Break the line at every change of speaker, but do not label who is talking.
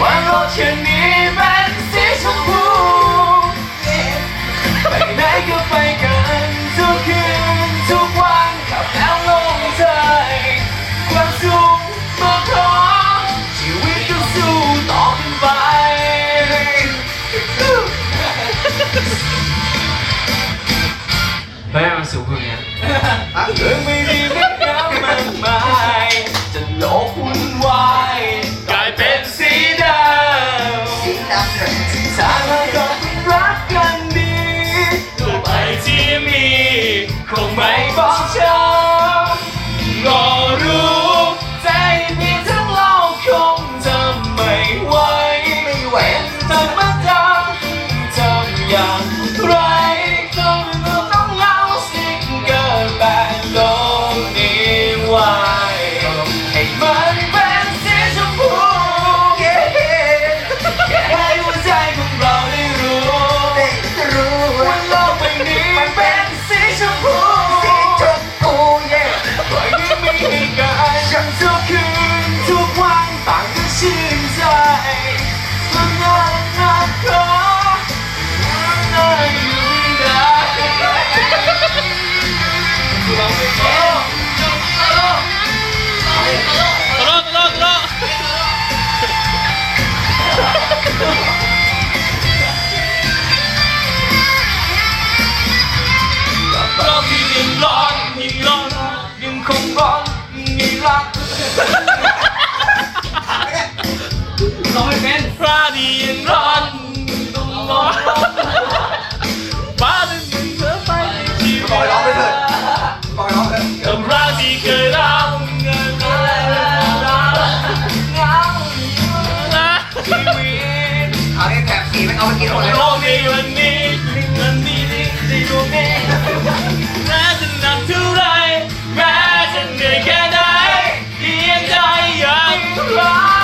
วันโลกเช่นนี้เป็นสีชมพูไปไหนก็ไปกันทุกคืนทุกวันขับแล้วลงใจความสุขมาขอชีวิตก็สู้ต่อกันไปเฮ้ยมันสูงกว่านี้เรื่องไม่ดีไม่งามมาก ใจและงานนัก ร้องไม่เป็นพระดีร้อนต้องร้อนฟ้าดึงเธอไปในชีวิตปล่
อย
ร้องไปเถอะ ปล่อ
ยร้องเล
ยเกับรักที่เคยรักเงินก็เลยรักนะชีวิตเอาไอ้แถบสีไม่เอา
ไปกินหมดเลย
โลกในวันนี้มัน
มีดีที่ดว
งนี้แม้จะหนั
กเท่าไรแม้จะ
เห
นื่
อยแค่ไหนเพีย
งใจยังรัก